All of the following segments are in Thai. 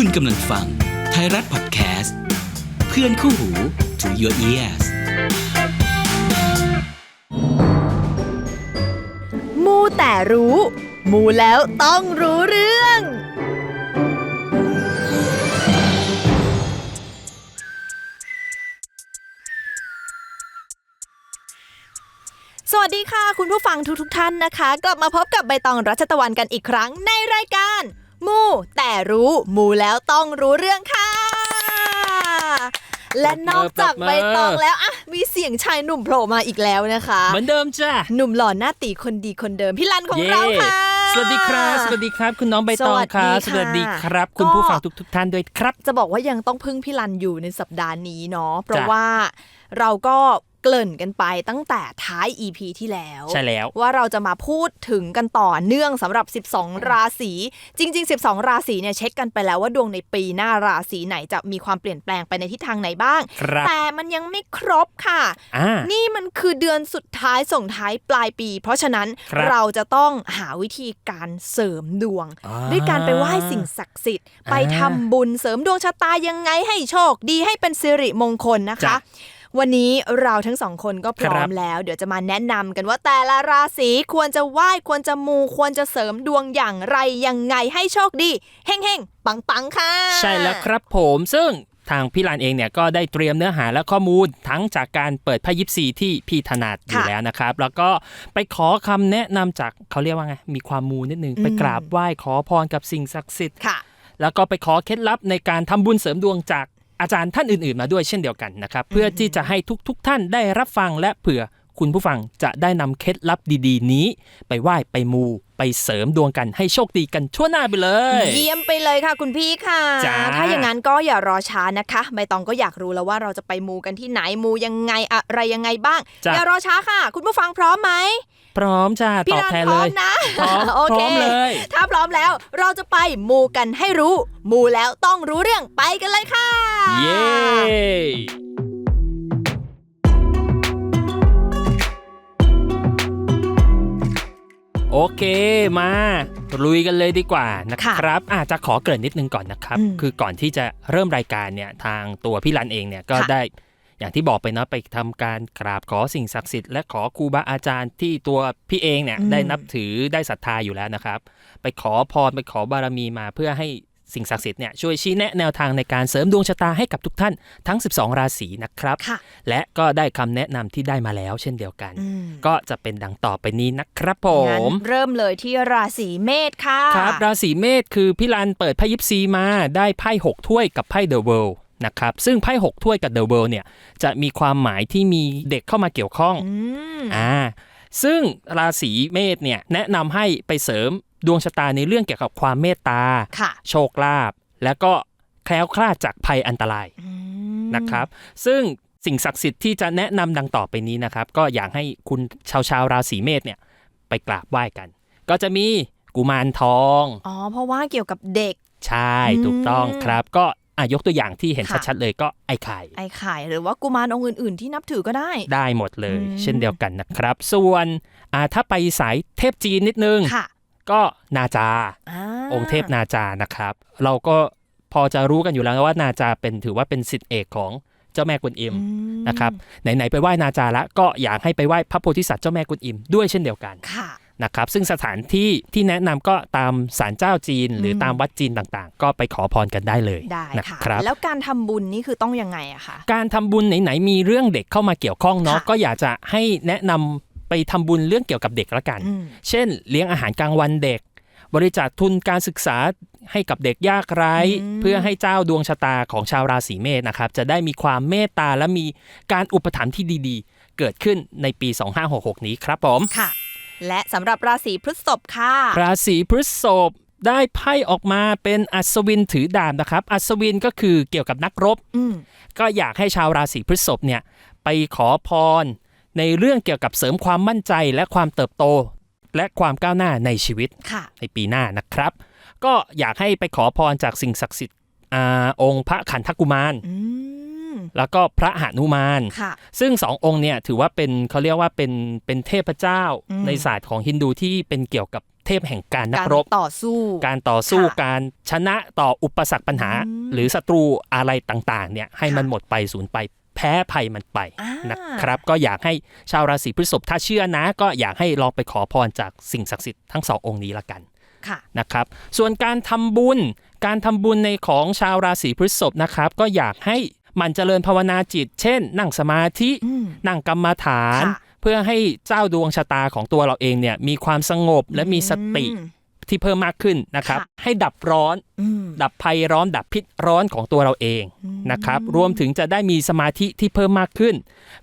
คุณกำลังฟังไทยรัฐพอดแคสต์เพื่อนคู่หู to your ears มูแต่รู้ มูแล้วต้องรู้เรื่อง สวัสดีค่ะ คุณผู้ฟังทุกทท่านนะคะ กลับมาพบกับใบตองรัชตะวันกันอีกครั้งในรายการ มูแต่รู้มูแล้วต้องรู้เรื่องค่ะ และนอกจากใบตองแล้วอะมีเสียงชายหนุ่มโผล่มาอีกแล้วนะคะ เหมือนเดิมจ้าหนุ่มหล่อหน้าตีคนดีคนเดิมพี่ลันของเราค่ะสวัสดีครับ สวัสดีครับ คุณน้องใบตองครับ สวัสดีค่ะครับ คุณก็ผู้ฟังทุกทท่านด้วยครับ จะบอกว่ายังต้องพึ่งพี่ลันอยู่ในสัปดาห์นี้เนาะ เพราะจ้ะว่าเราก็ เกริ่นกันไปตั้งแต่ท้าย EP ที่แล้ว ใช่แล้ว ว่าเราจะมาพูดถึงกันต่อเนื่องสำหรับ 12 ราศี จริง ๆ 12 ราศีเนี่ยเช็คกันไปแล้วว่าดวงในปีหน้าราศีไหนจะมีความเปลี่ยนแปลงไปในทิศทางไหนบ้างครับแต่มันยังไม่ครบค่ะอ่านี่มันคือเดือนสุดท้ายส่งท้ายปลายปี เพราะฉะนั้นครับเราจะต้องหาวิธีการเสริมดวงอ่าด้วยการไปไหว้สิ่งศักดิ์สิทธิ์อ่าไปทำบุญเสริมดวงชะตายังไงให้โชคดีให้เป็นสิริมงคลนะคะจ้ะ วันนี้เราทั้งสองคนก็พร้อครัมบแล้ว เดี๋ยวจะมาแนะนำกันว่าแต่ละราศีควรจะไหว้ควรจะมูควรจะเสริมดวงอย่างไรยังไงให้โชคดีเฮงๆปังๆค่ะ ใช่แล้วครับผมซึ่งทางพี่ลานเองเนี่ยก็ได้เตรียมเนื้อหาและข้อมูลทั้งจากการเปิดไพ่ยิปซีที่พี่ถนัดอยู่ค่ะแล้วนะครับ แล้วก็ไปขอคำแนะนำจากเขาเรียกว่าไงมีความมูนิดนึงอืมไปกราบไหว้ขอพรกับสิ่งศักดิ์สิทธิ์ค่ะแล้วก็ไปขอเคล็ดลับในการทำบุญเสริมดวงจาก อาจารย์ท่านอื่นๆมาด้วยเช่นเดียวกันนะครับ เพื่อที่จะให้ทุกๆทท่านได้รับฟังและเผื่อ คุณผู้ฟังจะได้นำเคล็ดลับดีๆ นี้ ไปไหว้ไปมู ไปเสริมดวงกันให้โชคดีกันทั่วหน้าไปเลย เยี่ยมไปเลยค่ะ คุณพี่ค่ะจ้าถ้าอย่างนั้นก็อย่ารอช้านะคะใบตองก็อยากรู้แล้วว่าเราจะไปมูกันที่ไหนมูยังไงอะไรยังไงบ้างจ้ะอย่ารอช้าค่ะ คุณผู้ฟังพร้อมไหมพร้อมจ้าพี่ตอบรันแทนพร้เลอมยนะพร้อมโอพเคร้อมเลยถ้าพร้อมแล้วเราจะไปมูกันให้รู้ มูแล้วต้องรู้เรื่องไปกันเลยค่ะ เย้ โอเคมาลุยกันเลยดีกว่านะครับอาจจะขอเกริ่นนิดนึงก่อนนะครับอืมคือก่อนที่จะเริ่มรายการเนี่ยทางตัวพี่รันเองเนี่ยก็ค่ะได้อย่างที่บอกไปเนาะไปทำการกราบขอสิ่งศักดิ์สิทธิ์และขอครูบาอาจารย์ที่ตัวพี่เองเนี่ยได้นับถือได้ศรัทธาอยู่แล้วนะครับ ไปขอพรไปขอบารมีมาเพื่อให้ สิ่งศักดิ์สิทธิ์เนี่ยช่วยชี้แนะแนวทางในการเสริมดวงชะตาให้กับทุกท่านทั้ง 12 ราศีนะครับค่ะและก็ได้คำแนะนำที่ได้มาแล้วเช่นเดียวกันอืมก็จะเป็นดังต่อไปนี้นะครับผงั้นมเริ่มเลยที่ราศีเมษค่ะครับ ราศีเมษคือพี่ลันเปิดไพ่ยิปซีมาได้ไพ่หกถ้วยกับไพ่เดอะเวิลด์นะครับซึ่งไพ่หกถ้วยกับเดอะเวิลด์เนี่ยจะมีความหมายที่มีเด็กเข้ามาเกี่ยวข้องอืมอ่าซึ่งราศีเมษเนี่ยแนะนำให้ไปเสริมดวงชะตาในเรื่องเกี่ยวกับความเมตตาค่ะโชคลาภและก็แคล้วคลาดจากภัยอันตรายอืมนะครับ ซึ่งสิ่งศักดิ์สิทธิ์ที่จะแนะนำดังต่อไปนี้นะครับ ก็อยากให้คุณชาวชาวราศีเมษเนี่ยไปกราบไหว้กัน ก็จะมีกุมารทองอ๋อเพราะว่าเกี่ยวกับเด็ก ใช่อืมถูกต้องครับ ก็อะยกตัวอย่างที่เห็นค่ะชัดๆเลยก็ไอ้ไข่ไอ้ไข่หรือว่ากุมารองค์อื่นๆ ที่นับถือก็ได้ ได้หมดเลยอืมเช่นเดียวกันนะครับ ส่วนอ่าถ้าไปสายเทพจีนนิดนึงค่ะ ก็นาจาาองค์เทพนาจานะครับ เราก็พอจะรู้กันอยู่แล้วว่านาจาเป็นถือว่าเป็นสิทธิเอกของเจ้าแม่กวนอิมอืมนะครับไหนๆไปไหว้นาจาละก็อยากให้ไปไหว้พระโพธิสัตว์เจ้าแม่กวนอิมด้วยเช่นเดียวกันค่ะนะครับ ซึ่งสถานที่ที่แนะนำก็ตามศาลเจ้าจีน หรืออมตามวัดจีนต่างๆ ก็ไปขอพรกันได้เลยได้นะค่ะครับแล้วการทำบุญนี่คือต้องยังไงอะคะการทำบุญไหนๆมีเรื่องเด็กเข้ามาเกี่ยวข้องเนาะค่ะก็อยากจะให้แนะนำ ไปทำบุญเรื่องเกี่ยวกับเด็กละกันอืมเช่น เลี้ยงอาหารกลางวันเด็ก บริจาคทุนการศึกษาให้กับเด็กยากไร้อืมเพื่อให้เจ้าดวงชะตาของชาวราศีเมษนะครับ จะได้มีความเมตตาและมีการอุปถัมภ์ที่ดีๆ เกิดขึ้นในปี 2566 นี้ครับผมค่ะ และสำหรับราศีพฤษภค่ะ ราศีพฤษภได้ไพ่ออกมาเป็นอัศวินถือดาบนะครับ อัศวินก็คือเกี่ยวกับนักรบอืมก็อยากให้ชาวราศีพฤษภเนี่ยไปขอพร ในเรื่องเกี่ยวกับเสริมความมั่นใจและความเติบโต และความก้าวหน้าในชีวิตค่ะในปีหน้านะครับ ก็อยากให้ไปขอพรจากสิ่งศักดิ์สิทธิ์อาองค์พระขันธกุมารอืมแล้วก็พระหนุมานค่ะซึ่งสององค์เนี่ยถือว่าเป็นเขาเรียกว่าเป็นเป็นเทพเจ้าอืมในศาสตร์ของฮินดูที่เป็นเกี่ยวกับเทพแห่งการนักากรรบต่อสู้ การต่อสู้ค่ะการชนะต่ออุปสรรคปัญหาอืมหรือศัตรูอะไรต่างๆเนี่ยให้ค่ะมันหมดไปสูญไป แพ้ภัยมันไปอ่านนะครับ ก็อยากให้ชาวราศีพฤษภถ้าเชื่อนะ ก็อยากให้ลองไปขอพรจากสิ่งศักดิ์สิทธิ์ทั้งสององค์นี้ละกันค่ะนะครับส่วนการทำบุญการทำบุญในของชาวราศีพฤษภนะครับ ก็อยากให้หมันเจริญภาวนาจิต เช่น นั่งสมาธิอืมนั่งกรรมฐานค่ะเพื่อให้เจ้าดวงชะตาของตัวเราเองเนี่ยมีความสงบและมีสติอืม ที่เพิ่มมากขึ้นนะครับค่ะให้ดับร้อนอืมดับภัยร้อน ดับพิษร้อนของตัวเราเองอืมนะครับ รวมถึงจะได้มีสมาธิที่เพิ่มมากขึ้น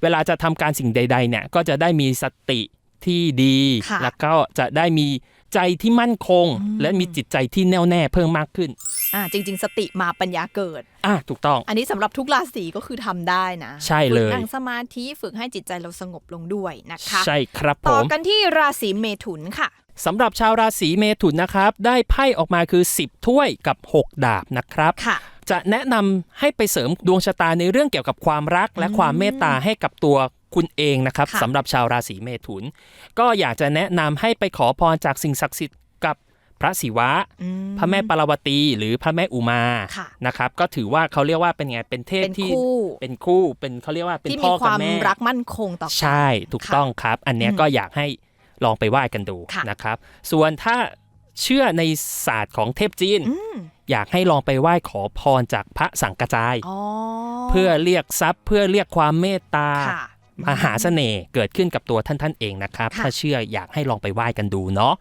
เวลาจะทำการสิ่งใด ๆ เนี่ย ก็จะได้มีสติที่ดีค่ะแล้วก็จะได้มีใจที่มั่นคงอืมและมีจิตใจที่แน่วแน่เพิ่มมากขึ้นอ่าจริง ๆ สติมาปัญญาเกิดอะถูกต้อง อันนี้สำหรับทุกราศีก็คือทำได้นะใช่เลยฝึกนั่งสมาธิฝึกให้จิตใจเราสงบลงด้วยนะคะ ใช่ครับผต่อมกันที่ราศีเมถุนค่ะ สำหรับชาวราศีเมถุนนะครับ ได้ไพ่ออกมาคือ 10 ถ้วยกับ 6 ดาบนะครับค่ะจะแนะนำให้ไปเสริมดวงชะตาในเรื่องเกี่ยวกับความรักและความเมตตาให้กับตัวคุณเองนะครับค่ะสำหรับชาวราศีเมถุน ก็อยากจะแนะนำให้ไปขอพรจากสิ่งศักดิ์สิทธิ์กับพระศิวะอืมพระแม่ปารวตีหรือพระแม่อุมาค่ะนะครับ ก็ถือว่าเขาเรียกว่าเป็นไงเป็นเทพเป็นที่คู่เป็นคู่เป็นเขาเรียกว่าเป็นที่พ่มีอคกับวามแม่รักมั่นคงต่อกันใช่ถูกค่ะต้องครับ อันเนี้ยอืมก็อยากให้ ลองไปไหว้กันดูค่ะนะครับ ส่วนถ้าเชื่อในศาสตร์ของเทพจีนอืมอยากให้ลองไปไหว้ขอพรจากพระสังกระจายอ๋อเพื่อเรียกทรัพย์เพื่อเรียกความเมตตาค่ะมหาเสน่ห์เกิดขึ้นกับตัวท่านท่านเองนะครับค่ะถ้าเชื่ออยากให้ลองไปไหว้กันดูเนาะ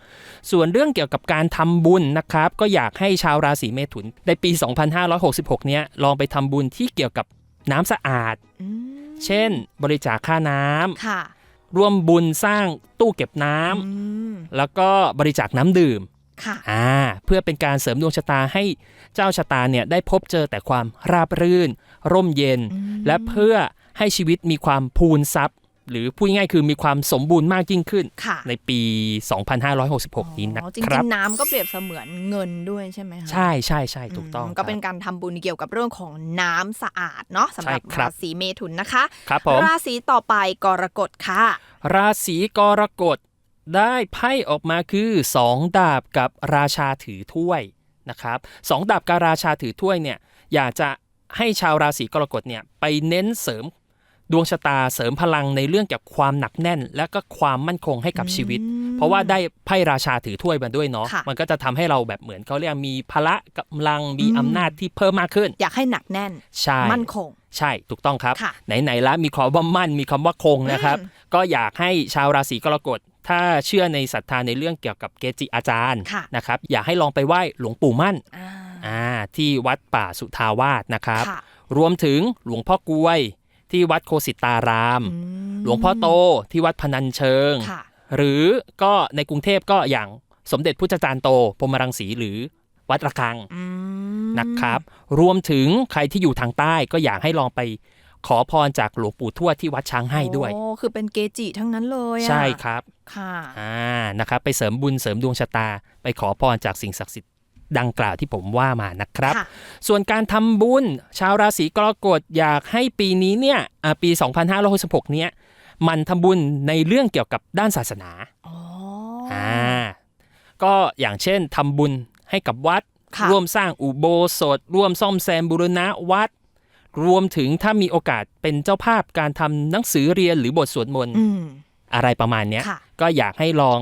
ส่วนเรื่องเกี่ยวกับการทำบุญนะครับ ก็อยากให้ชาวราศีเมถุนในปี 2566 เนี้ยลองไปทำบุญที่เกี่ยวกับน้ำสะอาดอืมเช่น บริจาคค่าน้ำค่ะ ร่วมบุญสร้างตู้เก็บน้ำอืมแล้วก็บริจาคน้ำดื่มค่ะอ่าเพื่อเป็นการเสริมดวงชะตาให้เจ้าชะตาเนี่ยได้พบเจอแต่ความราบรื่น ร่มเย็นอืมและเพื่อให้ชีวิตมีความพูนทรัพย์ หรือพูดง่ายๆคือมีความสมบูรณ์มากยิ่งขึ้นค่ะในปี 2566 นี้นะอ๋อจคริรับงๆน้ำก็เปรียบเสมือนเงินด้วยใช่ไหมคะใช่ใช่ใช่ถูกต้องมก็เป็นครับการทำบุญเกี่ยวกับเรื่องของน้ำสะอาดเนาะสำหรับใช่ครับราศีเมถุนนะคะครับผมราศีต่อไปกรกฎค่ะ ราศีกรกฎได้ไพ่ออกมาคือ 2 ดาบกับราชาถือถ้วยนะครับสองดาบกับราชาถือถ้วยเนี่ยอยากจะให้ชาวราศีกรกฎเนี่ยไปเน้นเสริม ดวงชะตาเสริมพลังในเรื่องเกี่ยวกับความหนักแน่น และก็ความมั่นคงให้กับชีวิตอืมเพราะว่าได้ไพ่ราชาถือถ้วยมาด้วยเนาะค่ะมันก็จะทำให้เราแบบเหมือนเขาเรียกมีพละกำลังมีอืมอำนาจที่เพิ่มมากขึ้น อยากให้หนักแน่นใช่มั่นคง ใช่ถูกต้องครับค่ะไหนๆแล้วมีคำว่ามั่นมีคำว่าคงนะครับอืมก็อยากให้ชาวราศีกรกฎถ้าเชื่อในศรัทธาในเรื่องเกี่ยวกับเกจิอาจารย์ค่ะนะครับอยากให้ลองไปไหว้หลวงปู่มั่นอ่าอ่าที่วัดป่าสุทาวาสนะครับค่ะรวมถึงหลวงพ่อกลวย ที่วัดโคสิตารามอืมหลวงพ่อโตที่วัดพนัญเชิงค่ะหรือก็ในกรุงเทพก็อย่างสมเด็จพุทธจารย์โตพรหมรังสีหรือวัดระฆังอืมนะครับ รวมถึงใครที่อยู่ทางใต้ก็อยากให้ลองไปขอพรจากหลวงปู่ทวดที่วัดช้างให้ด้วยโอ้คือเป็นเกจิทั้งนั้นเลยอะใช่ครับ ค่ะ อ่า นะครับ ไปเสริมบุญเสริมดวงชะตา ไปขอพรจากสิ่งศักดิ์สิทธิ์ ดังกล่าวที่ผมว่ามานะครับค่ะส่วนการทำบุญ ชาวราศีกรกฎอยากให้ปีนี้เนี่ยอ่าปี 2566 เนี้ยมันทำบุญในเรื่องเกี่ยวกับด้านศาสนาอ๋ออ่าก็อย่างเช่นทำบุญให้กับวัดค่ะร่วมสร้างอุโบสถ ร่วมซ่อมแซมบูรณะวัด รวมถึงถ้ามีโอกาสเป็นเจ้าภาพการทำหนังสือเรียนหรือบทสวดมนต์อืมอะไรประมาณเนี้ยค่ะก็อยากให้ลอง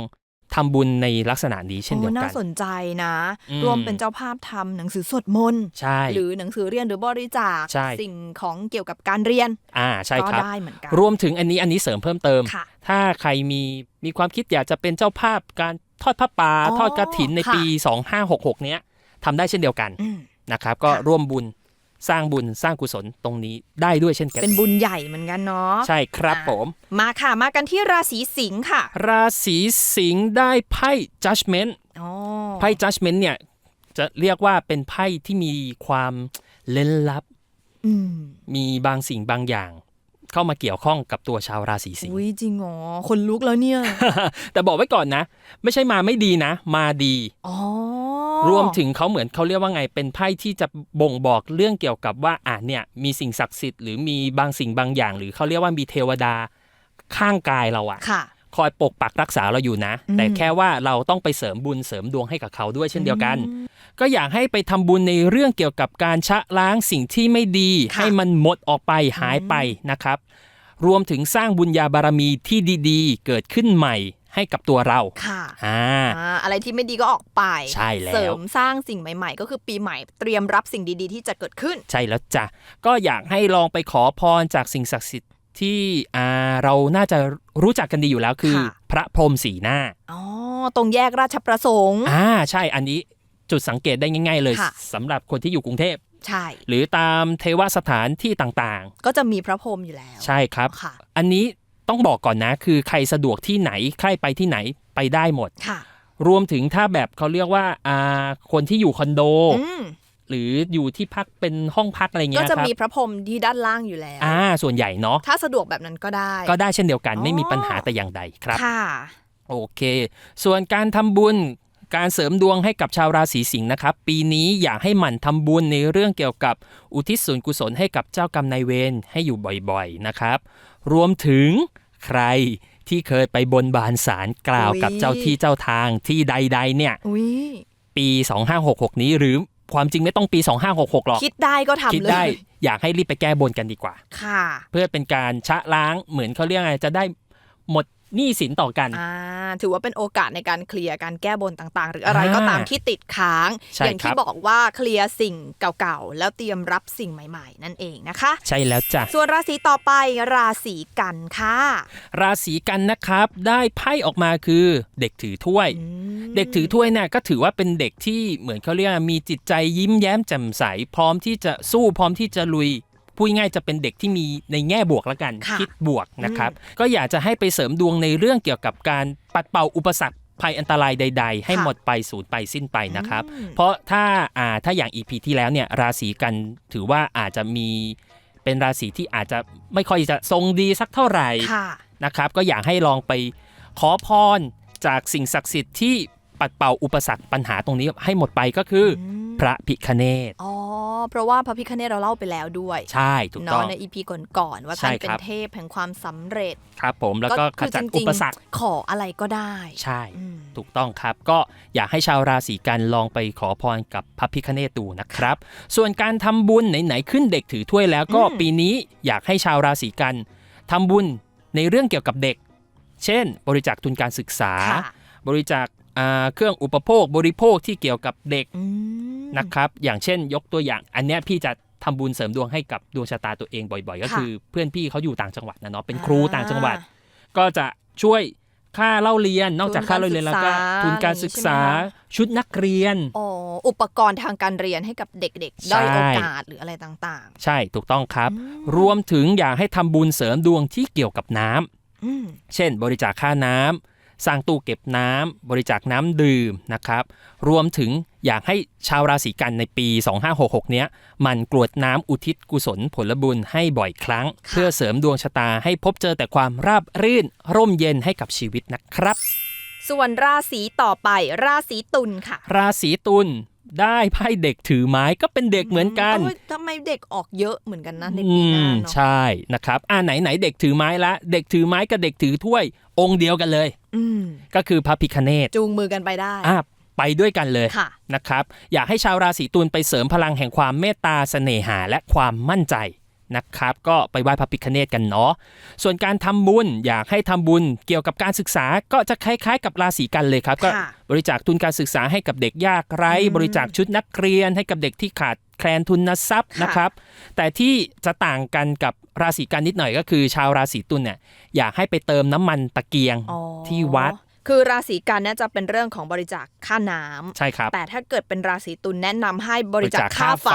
ทำบุญในลักษณะนี้เช่นเดียวโอ้กัน่านสนใจนะอืมรวมเป็นเจ้าภาพทำหนังสือสวดมนต์ใช่หรือหนังสือเรียนหรือบริจาคใช่สิ่งของเกี่ยวกับการเรียนอ่าใช่ก็ครับได้เหมือนกันรวมถึงอันนี้อันนี้เสริมเพิ่มเติมค่ะถ้าใครมีมีความคิดอยากจะเป็นเจ้าภาพการทอดผ้าป่าอ๋อทอดกระถินในค่ะปี 2566 เนี้ยทำได้เช่นเดียวกันอืมนะครับก็ค่ะร่วมบุญ สร้างบุญสร้างกุศลตรงนี้ได้ด้วยเช่นกัน เป็นบุญใหญ่เหมือนกันเนาะใช่ครับอะผม มาค่ะมากันที่ราศีสิงค์ค่ะ ราศีสิงห์ได้ไพ่ judgment อ๋อไพ่ judgment เนี่ยจะเรียกว่าเป็นไพ่ที่มีความเล้นลับอืมมีบางสิ่งบางอย่าง เข้ามาเกี่ยวข้องกับตัวชาวราศีสิงห์อุ้ยจริงเหรอคนลุกแล้วเนี่ย แต่บอกไว้ก่อนนะ ไม่ใช่มาไม่ดีนะ มาดีอ๋อรวมถึงเขาเหมือนเขาเรียกว่าไงเป็นไพ่ที่จะบ่งบอกเรื่องเกี่ยวกับว่าอะเนี่ย มีสิ่งศักดิ์สิทธิ์หรือมีบางสิ่งบางอย่าง หรือเขาเรียกว่ามีเทวดาข้างกายเราอะค่ะ คอยปกปักรักษาเราอยู่นะอืมแต่แค่ว่าเราต้องไปเสริมบุญเสริมดวงให้กับเขาด้วยเช่นเดียวกัน ก็อยากให้ไปทำบุญในเรื่องเกี่ยวกับการชะล้างสิ่งที่ไม่ดีค่ะให้มันหมดออกไปหายไปนะครับ รวมถึงสร้างบุญญาบารมีที่ดีๆ เกิดขึ้นใหม่ให้กับตัวเรา ค่ะอ่าอ่าอะไรที่ไม่ดีก็ออกไป ใช่แล้ว เสริมสร้างสิ่งใหม่ๆ ก็คือปีใหม่เตรียมรับสิ่งดีๆ ที่จะเกิดขึ้น ใช่แล้วจ้ะ ก็อยากให้ลองไปขอพรจากสิ่งศักดิ์สิทธิ์ ที่อ่าเราน่าจะรู้จักกันดีอยู่แล้วคือค่ะพระพรหมสีหน้าอ๋อตรงแยกราชประสงค์อ่าใช่อันนี้จุดสังเกตได้ง่าย ๆ เลยค่ะสำหรับคนที่อยู่กรุงเทพใช่ หรือตามเทวสถานที่ต่างก็จะมีพระพรหมอยู่แล้วๆใช่ครับค่ะอันนี้ต้องบอกก่อนนะ คือใครสะดวกที่ไหนใครไปที่ไหนไปได้หมดค่ะ รวมถึงถ้าแบบเขาเรียกว่าอ่าคนที่อยู่คอนโดอืม หรืออยู่ที่พักเป็นห้องพักอะไรเงี้ก็ยจะครับมีพระพรหมที่ด้านล่างอยู่แล้วอ่าส่วนใหญ่เนาะถ้าสะดวกแบบนั้นก็ได้ ก็ได้เช่นเดียวกันอ๋อไม่มีปัญหาแต่อย่างใดครับค่ะโอเค ส่วนการทำบุญการเสริมดวงให้กับชาวราศีสิงห์นะครับ ปีนี้อยากให้หมั่นทำบุญในเรื่องเกี่ยวกับอุทิศส่วนกุศลให้กับเจ้ากรรมนายเวรให้อยู่บ่อยๆนะครับ รวมถึงใครที่เคยไปบนบานสารกล่าวกับอุ๊ยเจ้าที่เจ้าทางที่ใดๆเนี่ยอุ้ยปี 2566 นี้หรือ ความจริงไม่ต้องปี 2566หรอก คิดได้ก็ทำคิดเลยได้ อยากให้รีบไปแก้บนกันดีกว่า ค่ะ เพื่อเป็นการชะล้างเหมือนเขาเรียกอะไรจะได้หมด หนี้สินต่อกันอ่าถือว่าเป็นโอกาสในการเคลียร์การแก้บนต่างๆ หรืออะไรอ่าก็ตามที่ติดค้างใช่อย่างที่ครับบอกว่าเคลียร์สิ่งเก่าๆ แล้วเตรียมรับสิ่งใหม่ ๆ นั่นเองนะคะ ใช่แล้วจ้ะส่วนราศีต่อไปราศีกันค่ะ ราศีกันนะครับ ได้ไพ่ออกมาคือเด็กถือถ้วยอืมเด็กถือถ้วยเนี่ยก็ถือว่าเป็นเด็กที่เหมือนเขาเรียกว่ามีจิตใจยิ้มแย้มแจ่มใสพร้อมที่จะสู้พร้อมที่จะลุย พูดง่ายๆจะเป็นเด็กที่มีในแง่บวกแล้วกันค่ะคิดบวกนะครับ ก็อยากจะให้ไปเสริมดวงในเรื่องเกี่ยวกับการปัดเป่าอุปสรรคภัยอันตรายใด ๆ ให้หมดไปสูญไปสิ้นไปนะครับอืมเพราะถ้าอ่าถ้าอย่าง EP ที่แล้วเนี่ยราศีกันถือว่าอาจจะมีเป็นราศีที่อาจจะไม่ค่อยจะทรงดีสักเท่าไหร่ค่ะนะครับ ก็อยากให้ลองไปขอพรจากสิ่งศักดิ์สิทธิ์ที่ ปัดเป่าอุปสรรคปัญหาตรงนี้ให้หมดไปก็คืออมพระพิคเนตอ๋อ เพราะว่าพระพิคเนตเราเล่าไปแล้วด้วย ใช่ ถูกต้เนาะองในอีพีก่อนๆว่าใช่ท่านเป็คนรับเทพแห่งความสำเร็จ ครับผม แล้วก็ขคือจัดจอุริงปสรรคๆขออะไรก็ได้ ใช่อืมถูกต้องครับ ก็อยากให้ชาวราศีกันลองไปขอพรกับพระพิคเนตดูนะครับ ส่วนการทำบุญไหนๆขึ้นเด็กถือถ้วยแล้วก็อืมปีนี้อยากให้ชาวราศีกันทำบุญในเรื่องเกี่ยวกับเด็ก เช่น บริจาคทุนการศึกษาค่ะบริจาคอ่า เครื่องอุปโภคบริโภคที่เกี่ยวกับเด็กอืมนะครับ อย่างเช่นยกตัวอย่าง อันเนี้ยพี่จะทำบุญเสริมดวงให้กับดวงชะตาตัวเองบ่อยๆ ก็ค่ะคือ เพื่อนพี่เขาอยู่ต่างจังหวัดนะเนาะเป็นครูต่างจังหวัดอ่าก็จะช่วยค่าเล่าเรียนนอกจากค่าเล่าเรียนแล้วก็ทุทุนนกาการรศึศึกกษาษาชุดนักเรียนอ๋ออุปกรณ์ทางการเรียนให้กับเด็กๆใช่ด้อยโอกาสหรืออะไรต่างใช่ถูกต้องครับอืมรวมถึงอยากให้ทำบุญเสริมดวงที่เกี่ยวกับน้ำๆอืมเช่น บริจาคค่าน้ำ สร้างตู้เก็บน้ำบริจาคน้ำดื่มนะครับ รวมถึงอยากให้ชาวราศีกันในปี 2566 เนี้ยหมันกรวดน้ำอุทิศกุศลผลบุญให้บ่อยครั้ง เพื่อเสริมดวงชะตาให้พบเจอแต่ความราบรื่น ร่มเย็นให้กับชีวิตนะครับ ส่วนราศีต่อไปราศีตุลค่ะ ราศีตุลได้ไพ่เด็กถือไม้ก็เป็นเด็กเหมือนกันเอ้ยทำไมเด็กออกเยอะเหมือนกันนะในอืปีหน้ามเนาะใช่นะครับอ่าไหนไหนเด็กถือไม้ละ เด็กถือไม้กับเด็กถือถ้วย องค์เดียวกันเลยอืมก็คือพระพิคเนตจูงมือกันไปได้อะไปด้วยกันเลยค่ะนะครับ อยากให้ชาวราศีตุลไปเสริมพลังแห่งความเมตตาเสน่หาและความมั่นใจ นะครับก็ไปไหว้พระพิคเนตกันเนาะส่วนการทำบุญอยากให้ทำบุญเกี่ยวกับการศึกษาก็จะคล้าย ๆ กับราศีกันเลยครับ ก็ค่ะบริจาคทุนการศึกษาให้กับเด็กยากไร้อืมบริจาคชุดนักเรียนให้กับเด็กที่ขาดแคลนทุนทรัพย์ค่ะนะครับ แต่ที่จะต่างกันกับราศีกันนิดหน่อยก็คือ ชาวราศีตุลเนี่ยอยากให้ไปเติมน้ำมันตะเกียงอ๋อที่วัด คือราศีกันเนี่ยจะเป็นเรื่องของบริจาคค่าน้ำใช่ครับแต่ถ้าเกิดเป็นราศีตุลแนะนำให้บริจาคบริจาคค่าค่าไฟไฟ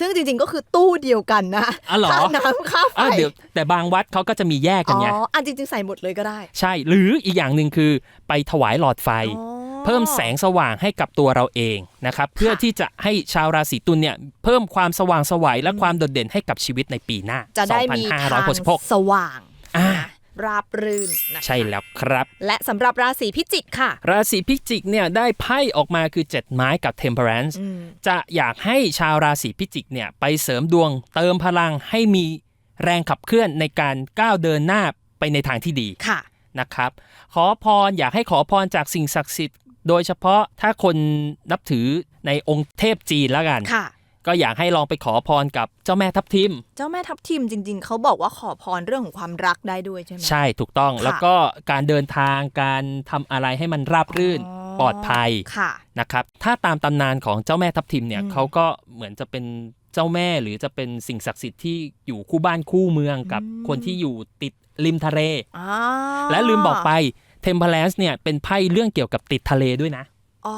ซึ่งจริงๆก็คือตู้เดียวกันนะอ๋อเหรอค่าน้ำค่าไฟอะเดี๋ยวแต่บางวัดเขาก็จะมีแยกกันไงอ๋ออันจริงๆใส่หมดเลยก็ได้ ใช่หรืออีกอย่างหนึ่งคือไปถวายหลอดไฟอ๋อเพิ่มแสงสว่างให้กับตัวเราเองนะครับเพื่อที่จะให้ชาวราศีตุลเนี่ยเพิ่มความสว่างไสวัยและความโดดเด่นให้กับชีวิตในปีหน้าจะได้มีทาง2566สว่างอ่านะ ราบรื่นนะคะใช่แล้วครับ และสำหรับราศีพิจิกค่ะ ราศีพิจิกเนี่ยได้ไพ่ออกมาคือ 7 ไม้กับ Temperance อืมจะอยากให้ชาวราศีพิจิกเนี่ยไปเสริมดวงเติมพลังให้มีแรงขับเคลื่อนในการก้าวเดินหน้าไปในทางที่ดีค่ะนะครับ ขอพรอยากให้ขอพรจากสิ่งศักดิ์สิทธิ์ โดยเฉพาะถ้าคนนับถือในองค์เทพจีนแล้วกันค่ะ ก็อยากให้ลองไปขอพรกับเจ้าแม่ทับทิม เจ้าแม่ทับทิมจริง ๆ เขาบอกว่าขอพรเรื่องของความรักได้ด้วยใช่ไหมใช่ถูกต้องค่ะแล้วก็การเดินทางการทำอะไรให้มันราบรื่นอ๋อปลอดภัยค่ะนะครับถ้าตามตำนานของเจ้าแม่ทับทิมเนี่ยอืมเขาก็เหมือนจะเป็นเจ้าแม่หรือจะเป็นสิ่งศักดิ์สิทธิ์ที่อยู่คู่บ้านคู่เมืองกับอืมคนที่อยู่ติดริมทะเลอ่าและลืมบอกไปเทมเพลนส์เนี่ยเป็นไพ่เรื่องเกี่ยวกับติดทะเลด้วยนะ อ๋อ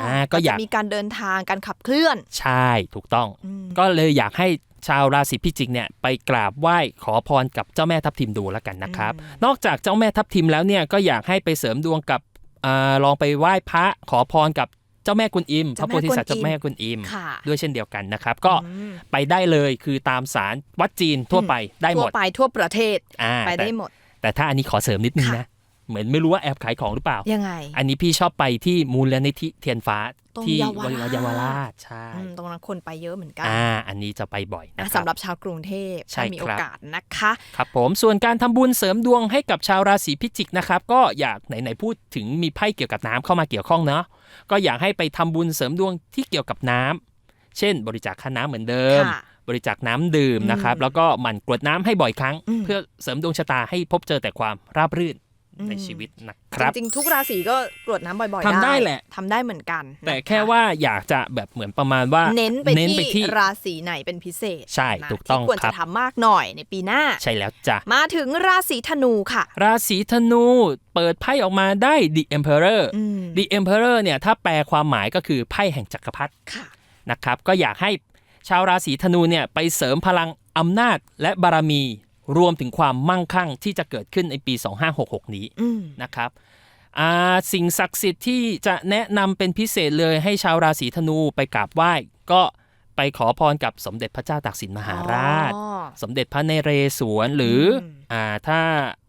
ออ่าก็อยากจะมีการเดินทางการขับเคลื่อน ใช่ถูกต้องอืมก็เลยอยากให้ชาวราศีพิจิกเนี่ยไปกราบไหว้ขอพรกับเจ้าแม่ทับทิมดูแล้วกันนะครับ นอกจากเจ้าแม่ทับทิมแล้วเนี่ยก็อยากให้ไปเสริมดวงกับอาลองไปไหว้พระขอพรกับเจ้าแม่กุนอิม พระโพธิสัตว์เจ้าแม่กุนอิมค่ะด้วยเช่นเดียวกันนะครับ ก็อืมไปได้เลยคือตามสารวัดจีนทั่วไปได้หทั่มวดไปทั่วประเทศอ่าไปแต่ได้หมด แต่ถ้าอันนี้ขอเสริมนิดนึงค่ะนะ เหมือนไม่รู้ว่าแอบขายของหรือเปล่า ยังไง อันนี้พี่ชอบไปที่มูลนิธิเทียนฟ้าตรงที่เยาวราชเยาวราชใช่อืมตรงนั้นคนไปเยอะเหมือนกันอ่าอันนี้จะไปบ่อยนะนะคสำรับหรับชาวกรุงเทพใช่ถ้ามีคโอรับกาสนะคะครับผมส่วนการทำบุญเสริมดวงให้กับชาวราศีพิจิกนะครับก็อยากไหนๆพูดถึงมีไพ่เกี่ยวกับน้ำเข้ามาเกี่ยวข้องเนาะก็อยากให้ไปทำบุญเสริมดวงที่เกี่ยวกับน้ำเช่น บริจาคค่าน้ำเหมือนเดิมค่ะบริจาคน้ำดื่มนะครับอืมแล้วก็หมั่นกรวดน้ำให้บ่อยครั้งอืมเพื่อเสริมดวงชะตาให้พบเจอแต่ความราบรื่นอืม ในชีวิตนะครับจริงๆทุกราศีก็กรวดน้ำบ่อยๆทำได้แหละทำได้เหมือนกัน แต่นะคะแค่ว่าอยากจะแบบเหมือนประมาณว่า เน้นไปเน้นไปที่ที่ราศีไหนเป็นพิเศษ ใช่นะถูกต้องที่ควรครัจะบทำมากหน่อยในปีหน้า ใช่แล้วจ้ะมาถึงราศีธนูค่ะ ราศีธนูเปิดไพ่ออกมาได้ The Emperor อืม The Emperor เนี่ยถ้าแปลความหมายก็คือไพ่แห่งจักรพรรดิค่ะนะครับ ก็อยากให้ชาวราศีธนูเนี่ยไปเสริมพลังอำนาจและบารมี รวมถึงความมั่งคั่งที่จะเกิดขึ้นในปี 2566 นี้อืมนะครับอ่าสิ่งศักดิ์สิทธิ์ที่จะแนะนำเป็นพิเศษเลยให้ชาวราศีธนูไปกราบไหว้ก็ไปขอพรกับสมเด็จพระเจ้าตากสินมหาราชอ๋อสมเด็จพระนเรศวรหรืออมอ่าถ้า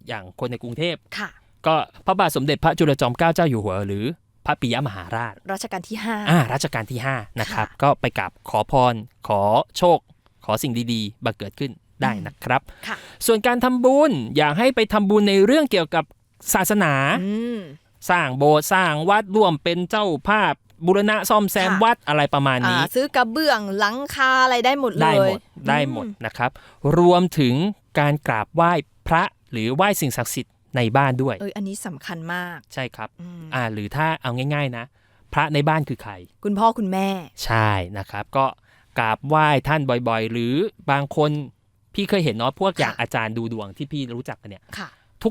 อย่างคนในกรุงเทพค่ะก็พระบาทสมเด็จพระจุลจอมเกล้าเจ้าอยู่หัวหรือพระปิยมหาราชรัชกาลที่ห้าอ่ารัชกาลที่ 5 นะครับค่ะก็ไปกราบขอพร ขอโชค ขอสิ่งดีๆบังเกิดขึ้น ได้นะครับค่ะส่วนการทำบุญอยากให้ไปทำบุญในเรื่องเกี่ยวกับศาสนาอืมสร้างโบสถ์สร้างวัดร่วมเป็นเจ้าภาพบุรณะซ่อมแซมค่ะวัดอะไรประมาณอ่านี้ ซื้อกระเบื้องหลังคาอะไรได้หมดเลย ได้หมดได้หมดนะครับ รวมถึงการกราบไหว้พระหรือไหว้สิ่งศักดิ์สิทธิ์ในบ้านด้วยเอออันนี้สำคัญมากใช่ครับอืมอ่าหรือถ้าเอาง่าย ๆนะ พระในบ้านคือใคร คุณพ่อคุณแม่ ใช่นะครับ ก็กราบไหว้ท่านบ่อยๆ หรือบางคน พี่เคยเห็นเนาะพวกอย่างค่ะอาจารย์ดูดวงที่พี่รู้จักกันเนี่ยค่ะ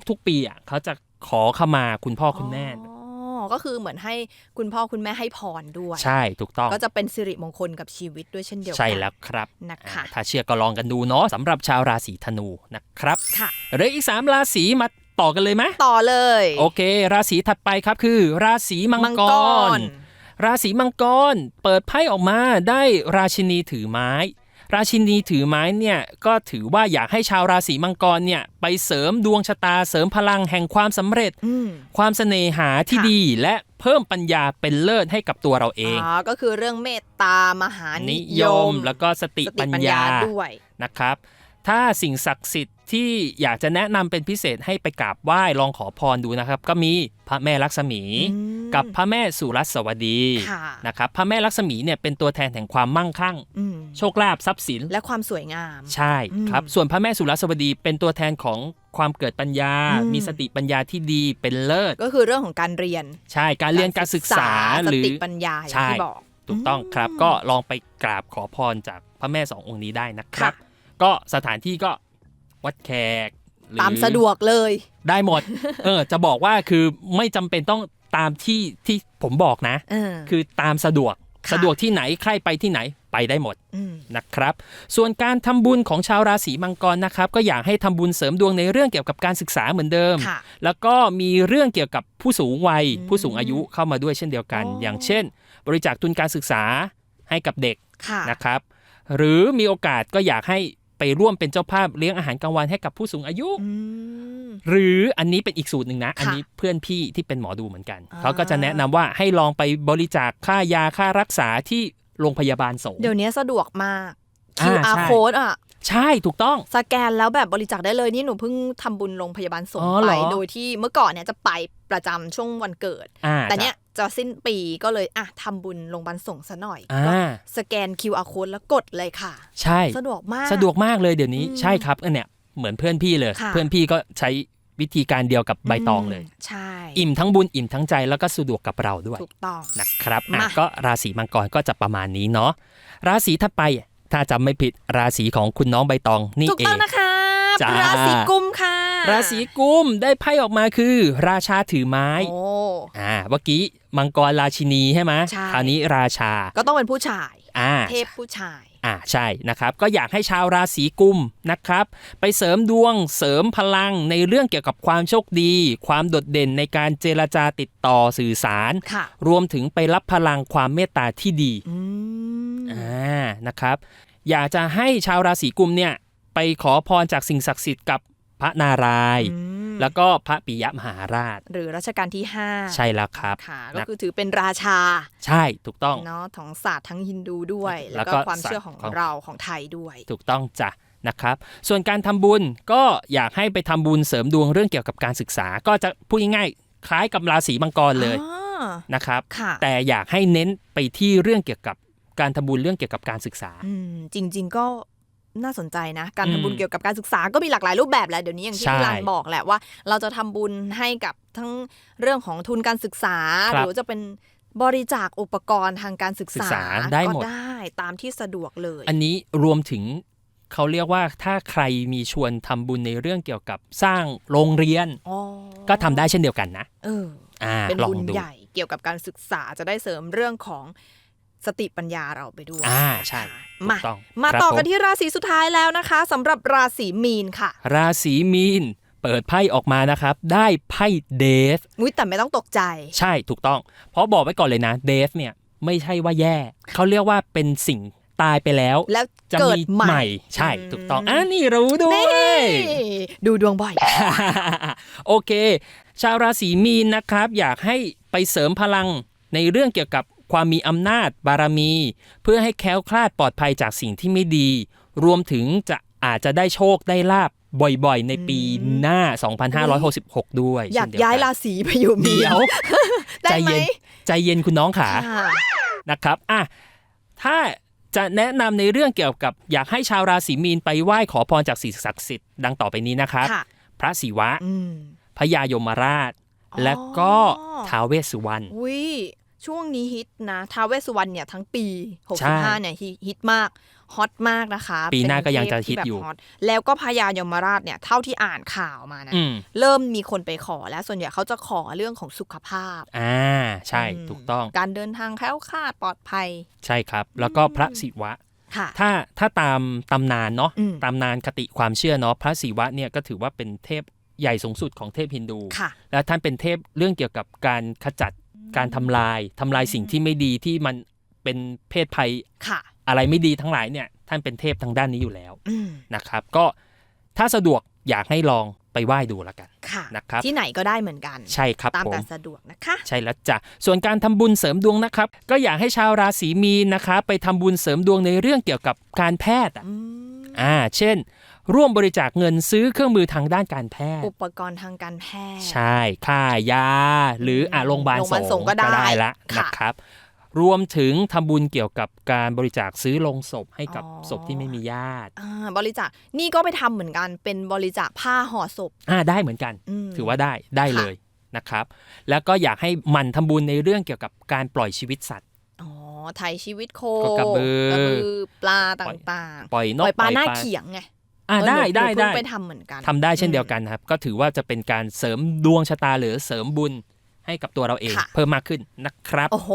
ทุกๆ ปีอะเขาจะขอขมาคุณพ่อคุณแม่อ๋อก็คือเหมือนให้คุณพ่อคุณแม่ให้พรด้วย ใช่ถูกต้องก็จะเป็นสิริมงคลกับชีวิตด้วยเช่นเดียวกัใช่แล้วครับนะคะอ่าถ้าเชื่อก็ลองกันดูเนาะสำหรับชาวราศีธนูนะครับค่ะเหลืออีก 3 ราศีมาต่อกันเลยไหมต่อเลย โอเค ราศีถัดไปครับคือ ราศีมังกร ราศีมังกร เปิดไพ่ออกมาได้ราชินีถือไม้ ราชินีถือไม้เนี่ยก็ถือว่าอยากให้ชาวราศีมังกรเนี่ยไปเสริมดวงชะตาเสริมพลังแห่งความสำเร็จอืมความเสน่หาที่ค่ะดีและเพิ่มปัญญาเป็นเลิศให้กับตัวเราเองอ๋อก็คือเรื่องเมตตามหานินิยยมมแล้วก็สติสติปัญปัญญาญาด้วยนะครับ ถ้าสิ่งศักดิ์สิทธิ์ ที่อยากจะแนะนำเป็นพิเศษให้ไปกราบไหว้ลองขอพรดูนะครับ ก็มีพระแม่ลักษมีอืมกับพระแม่สุรัสวดีค่ะนะครับพระแม่ลักษมีเนี่ยเป็นตัวแทนแห่งความมั่งคั่งอืมโชคลาภทรัพย์สินและความสวยงาม ใช่ครับอืมส่วนพระแม่สุรัสวดีเป็นตัวแทนของความเกิดปัญญาอืมมีสติปัญญาที่ดีเป็นเลิศ ก็คือเรื่องของการเรียน ใช่การเรียนการศึกษาสหรือติปัญญาอย่างใช่ที่บอก ถูกต้องครับอืมก็ลองไปกราบขอพรจากพระแม่สององค์นี้ได้นะครับค่ะก็สถานที่ก็ วัดแขกหรือตามสะดวกเลย ได้หมด เออ จะบอกว่าคือไม่จำเป็นต้องตามที่ที่ผมบอกนะเออคือตามสะดวกค่ะสะดวกที่ไหนใครไปที่ไหนไปได้หมดมนะครับ ส่วนการทำบุญของชาวราศีมังกรนะครับ ก็อยากให้ทำบุญเสริมดวงในเรื่องเกี่ยวกับการศึกษาเหมือนเดิมค่ะแล้วก็มีเรื่องเกี่ยวกับผู้สูงวัยอืมผู้สูงอายุเข้ามาด้วยเช่นเดียวกันอ๋อออย่างเช่น บริจาคทุนการศึกษาให้กับเด็กค่ะนะครับ หรือมีโอกาสก็อยากให้ ไปร่วมเป็นเจ้าภาพเลี้ยงอาหารกลางวันให้กับผู้สูงอายุอืมหรืออันนี้เป็นอีกสูตรหนึ่งนะค่ะอันนี้เพื่อนพี่ที่เป็นหมอดูเหมือนกันอ่าเขาก็จะแนะนำว่าให้ลองไปบริจาคค่ายาค่ารักษาที่โรงพยาบาลสงฆ์เดี๋ยวนี้สะดวกมากอ่า QR ใช่ code อะใช่ถูกต้องสแกนแล้วแบบบริจาคได้เลยนี่หนูเพิ่งทำบุญโรงพยาบาลสงอ๋ฆ์อเหไปรอโดยที่เมื่อก่อนเนี่ยจะไปประจำช่วงวันเกิดอ่าแต่เนี้ย จะสิ้นปีก็เลยอะทำบุญโรงพยาบาลสงฆ์ซะหน่อยอ่าก็สแกน QR code แล้วกดเลยค่ะ ใช่สะดวกมากสะดวกมากเลยเดี๋ยวนี้อืมใช่ครับอันเนี้ยเหมือนเพื่อนพี่เลยค่ะเพื่อนพี่ก็ใช้วิธีการเดียวกับใบตองเลยมใช่ อิ่มทั้งบุญอิ่มทั้งใจแล้วก็สะดวกกับเราด้วย ถูกต้อง นะครับอะมาก็ราศีมังกรก็จะประมาณนี้เนาะ ราศีถัดไป ถ้าจำไม่ผิดราศีของคุณน้องใบตองนี่ถูกเอต้องงนะคะจ้าราศีกุมค่ะ ราศีกุมได้ไพ่ออกมาคือ ราชาถือไม้โอ้อ่าเมื่อกี้มังกรราชินีใช่ไหมใช่คราวนี้ราชาก็ต้องเป็นผู้ชายอ่าเทพผู้ชายอ่าใช่นะครับก็อยากให้ชาวราศีกุมนะครับ ไปเสริมดวงเสริมพลังในเรื่องเกี่ยวกับความโชคดี ความโดดเด่นในการเจรจาติดต่อสื่อสารค่ะรวมถึงไปรับพลังความเมตตาที่ดีอืมอ่านะครับ อยากจะให้ชาวราศีกุมเนี่ยไปขอพรจากสิ่งศักดิ์สิทธิ์กับ พระนารายณ์อืมแล้วก็พระปิยมหาราช หรือรัชกาลที่ห้าใช่แล้วครับค่ะนะก็คือถือเป็นราชา ใช่ถูกต้องเนาะของศาสตร์ทั้งฮินดูด้วย แล้แล้ววก็ก็ความเชื่อของศาสตร์ของเราของไทยด้วย ถูกต้องจ้ะนะครับ ส่วนการทำบุญก็อยากให้ไปทำบุญเสริมดวงเรื่องเกี่ยวกับการศึกษา ก็จะพูดง่ายๆคล้ายกับราศีมังกรเลยอ๋อนะครับค่ะแต่อยากให้เน้นไปที่เรื่องเกี่ยวกับการทำบุญเรื่องเกี่ยวกับการศึกษาอืมจริง ๆ ก็ น่าสนใจนะ การอืมทำบุญเกี่ยวกับการศึกษาก็มีหลากหลายรูปแบบแหละเดี๋ยวนี้อย่างที่ใช่พี่ลันบอกแหละว่า เราจะทำบุญให้กับทั้งเรื่องของทุนการศึกษาคหรับรือจะเป็นบริจาคอุปกรณ์ทางการศึกศึกษาษาได้หมดก็ได้ตามที่สะดวกเลย อันนี้รวมถึงเขาเรียกว่าถ้าใครมีชวนทำบุญในเรื่องเกี่ยวกับสร้างโรงเรียนอ๋อก็ทำได้เช่นเดียวกันนะ เอออ่าเป็นลอบุงญดูใหญ่เกี่ยวกับการศึกษาจะได้เสริมเรื่องของ สติปัญญาเราไปด้วยอ่าใช่ค่ะถูมากต้องมาครับต่อผกันที่ราศีสุดท้ายแล้วนะคะสำหรับราศีมีนค่ะ ราศีมีน เปิดไพ่ออกมานะครับ ได้ไพ่เดฟอุ้ยแต่ไม่ต้องตกใจ ใช่ถูกต้อง เพราะบอกไว้ก่อนเลยนะเดฟเนี่ยไม่ใช่ว่าแย่ เขาเรียกว่าเป็นสิ่งตายไปแล้ว แล้วจะเกิดมีใหม่ ใช่อืมถูกต้องอ่านี่รู้ด้วยนี่ดูดวงบ่อย โอเค ชาวราศีมีนนะครับ อยากให้ไปเสริมพลังในเรื่องเกี่ยวกับ ความมีอำนาจบารมี เพื่อให้แคล้วคลาดปลอดภัยจากสิ่งที่ไม่ดี รวมถึงจะอาจจะได้โชคได้ลาบบ่อยๆ ในปีหน้า 2566 ด้วย อยากเช่นเดีวย้ายราศีไปอยู่มีนเดี๋ยวได้ใจไหมเย็นใจเย็นคุณน้องขาค่ะนะครับอะถ้าจะแนะนำในเรื่องเกี่ยวกับ อยากให้ชาวราศีมีนไปไหว้ขอพรจากสิ่งศักดิ์สิทธิ์ดังต่อไปนี้นะครับค่ะพระศิวะอืมพญายมราชอ๋อและก็ท้าวเวสสุวรรณอุ้ย ช่วงนี้ฮิตนะท้าวเวสสุวรรณเนี่ยทั้งปีใช่65 เนี่ยฮิฮิตมาก ฮอตมากนะคะ ปีหน้าก็ยังจะเป็นเทพฮิตที่แบบอยู่ฮตแล้วก็พญายมราชเนี่ย เท่าที่อ่านข่าวมานะอืมเริ่มมีคนไปขอแล้ว ส่วนใหญ่เขาจะขอเรื่องของสุขภาพ อ่า ใช่มถูกต้อง การเดินทางแคล้วคลาดปลอดภัย ใช่ครับ แล้วก็พระศิวะค่ะถ้าถ้าตามตำนานเนาะอืมตำนานคติความเชื่อเนาะ พระศิวะเนี่ยก็ถือว่าเป็นเทพใหญ่สูงสุดของเทพฮินดูค่ะและท่านเป็นเทพเรื่องเกี่ยวกับการขจัด การทำลายทำลายสิ่งที่ไม่ดีที่มันเป็นเพศภัยค่ะอะไรไม่ดีทั้งหลายเนี่ย ท่านเป็นเทพทางด้านนี้อยู่แล้วอืมนะครับ ก็ถ้าสะดวกอยากให้ลองไปไหว้ดูละกันค่ะนะครับที่ไหนก็ได้เหมือนกัน ใช่ครับตามผแต่มสะดวกนะคะ ใช่แล้วจ้ะส่วนการทำบุญเสริมดวงนะครับ ก็อยากให้ชาวราศีมีนนะครับไปทำบุญเสริมดวงในเรื่องเกี่ยวกับการแพทย์อะอืมอ่าเช่น ร่วมบริจาคเงินซื้อเครื่องมือทางด้านการแพทย์ อุปกรณ์ทางการแพทย์ ใช่ค่ายา หรืออะโรงพยาบาลโรงพยาบาลสสงงฆ์ฆ์ก็ก็ได้ได้ละค่ะนะครับ รวมถึงทำบุญเกี่ยวกับการบริจาคซื้อโลงศพให้กับอ๋อศพที่ไม่มีญาติอ่าบริจาคนี่ก็ไปทำเหมือนกันเป็นบริจาคผ้าห่อศพอ่าได้เหมือนกันมถือว่าได้ได้ค่ะเลยนะครับ แล้วก็อยากให้หมันทำบุญในเรื่องเกี่ยวกับการปล่อยชีวิตสัตว์อ๋อไทยชีวิตโคก็กระบือกระบือปลาต่างปล่อยๆนปกล่อยปลาหน้าเขียงไง อ่าเออได้หนูได้หนูเพิ่งได้ไปทำเหมือนกันทำได้เช่นเดียวกันครับ ก็ถือว่าจะเป็นการเสริมดวงชะตาหรือเสริมบุญให้กับตัวเราเองค่ะเพิ่มมากขึ้นนะครับ โอ้โห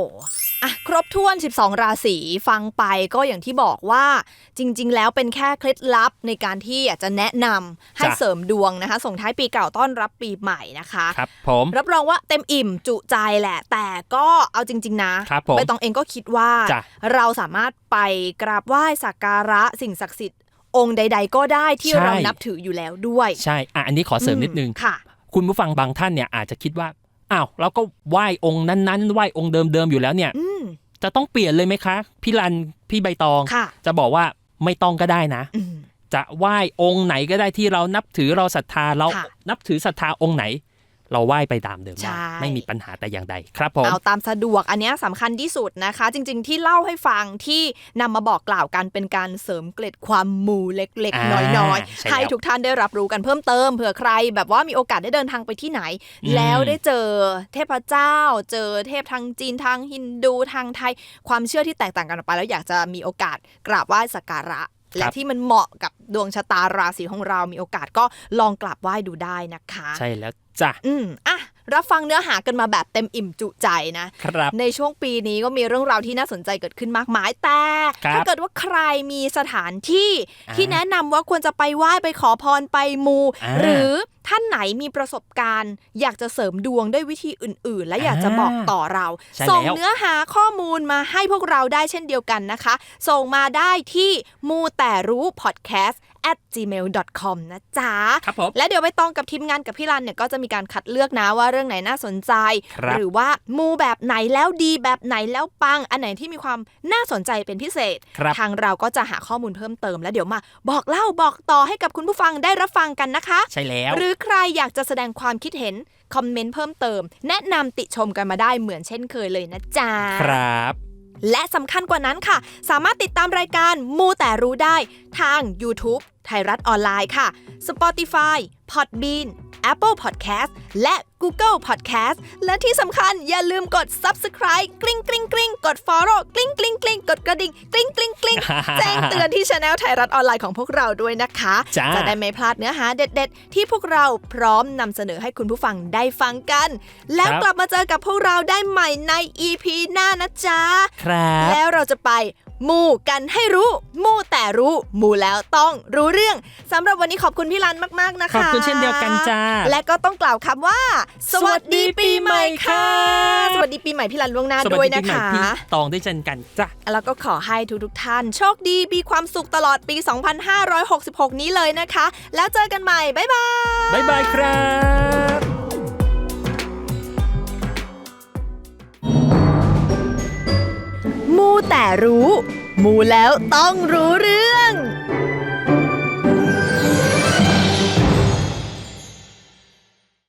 อะครบถ้วน 12 ราศีฟังไปก็อย่างที่บอกว่าจริง ๆ แล้วเป็นแค่เคล็ดลับในการที่อยากจะแนะนำให้จ้ะเสริมดวงนะคะ ส่งท้ายปีเก่าต้อนรับปีใหม่นะคะครับผมรับรองว่าเต็มอิ่มจุใจแหละ แต่ก็เอาจริง ๆ นะครับผมใบตองเองก็คิดว่าจ้ะเราสามารถไปกราบไหว้สักการะสิ่งศักดิ์สิทธิ์ องค์ใด ๆ ก็ได้ที่ใช่เรานับถืออยู่แล้วด้วย ใช่อะอันนี้ขอเสริมนิดนึงค่ะ คุณผู้ฟังบางท่านเนี่ยอาจจะคิดว่าอ้าวเราก็ไหว้องค์นั้นๆไหว้องค์เดิมๆอยู่แล้วเนี่ยอืมจะต้องเปลี่ยนเลยไหมคะพี่รันพี่ใบตองค่ะจะบอกว่าไม่ต้องก็ได้นะอืมจะไหว้องค์ไหนก็ได้ที่เรานับถือเราศรัทธาเราค่ะนับถือศรัทธาองค์ไหน เราไหว้ไปตามเดิมใช่ได้ไม่มีปัญหาแต่อย่างใดครับผมเอาตามสะดวกอันเนี้ยสำคัญที่สุดนะคะ จริง ๆ ที่เล่าให้ฟังที่นำมาบอกกล่าวกันเป็นการเสริมเกล็ดความมูเล็กๆอ่าน้อยใช่ๆให้แล้วทุกท่านได้รับรู้กันเพิ่มเติมเผื่อใคร แบบว่ามีโอกาสได้เดินทางไปที่ไหนอืมแล้วได้เจอเทพเจ้า เจอเทพทางจีนทางฮินดูทางไทย ความเชื่อที่แตกต่างกันออกไป แล้วอยากจะมีโอกาสกราบไหว้สักการะ และที่มันเหมาะกับดวงชะตาราศีของเรามีโอกาสก็ลองกราบไหว้ดูได้นะคะ ใช่แล้วจ้ะอืมอะ รับฟังเนื้อหากันมาแบบเต็มอิ่มจุใจนะครับในช่วงปีนี้ก็มีเรื่องราวที่น่าสนใจเกิดขึ้นมากมายแต่ครับถ้าเกิดว่าใครมีสถานที่อ่าที่แนะนำว่าควรจะไปไหว้ไปขอพรไปมูอ่าหรือท่านไหนมีประสบการณ์ อยากจะเสริมดวงด้วยวิธีอื่น ๆ และอยากจะอ่าบอกต่อเราใช่ส่งแล้วเนื้อหาข้อมูลมาให้พวกเราได้เช่นเดียวกันนะคะ ส่งมาได้ที่มูแต่รู้ podcast at gmail.com นะจ๊ะครับผมและเดี๋ยวไปตองกับทีมงานกับพี่รันเนี่ยก็จะมีการคัดเลือกนะว่าเรื่องไหนน่าสนใจครับหรือว่ามูแบบไหนแล้วดีแบบไหนแล้วปัง อันไหนที่มีความน่าสนใจเป็นพิเศษครับทางเราก็จะหาข้อมูลเพิ่มเติม แล้วเดี๋ยวมา บอกเล่าบอกต่อให้กับคุณผู้ฟังได้รับฟังกันนะคะ ใช่แล้ว หรือใครอยากจะแสดงความคิดเห็นคอมเมนต์เพิ่มเติม แนะนำติชมกันมาได้เหมือนเช่นเคยเลยนะจ๊ะครับ และสำคัญกว่านั้นค่ะ สามารถติดตามรายการมูแต่รู้ได้ ทาง YouTube ไทยรัฐออนไลน์ค่ะ Spotify Podbean Apple Podcast และ Google Podcast และที่สำคัญอย่าลืมกด Subscribe กริ๊งกริ๊งกริ๊งกด Follow กริ๊งกริ๊งกริ๊งกดกระดิ่งกริ๊งกริ๊งกริ๊งแจ้งเตือนที่ช anel ไทยรัฐออนไลน์ของพวกเราด้วยนะคะจ้าจะได้ไม่พลาดเนื้อหาเด็ด ๆ ที่พวกเราพร้อมนำเสนอให้คุณผู้ฟังได้ฟังกัน แล้วกลับมาเจอกับพวกเราได้ใหม่ใน EP หน้านะจ๊ะครับแล้วเราจะไป มูกันให้รู้ มูแต่รู้ มูแล้วต้องรู้เรื่องสำหรับวันนี้ขอบคุณพี่รันมาก ๆ นะคะ ขอบคุณเช่นเดียวกันจ้า และก็ต้องกล่าวคำว่า สวัสดีปีใหม่ค่ะสสวัวัสสดีดีปีใหม่พี่รันล่วงหน้าสวัสด้วยดีนะปีใหม่คะพี่ตองด้วยเช่นกันจ้ะแล้วก็ขอให้ทุกๆท่าน โชคดีมีความสุขตลอดปี 2566 นี้เลยนะคะ แล้วเจอกันใหม่ บ๊ายบาย บ๊ายบายครับ มูแต่รู้ มูแล้วต้องรู้เรื่อง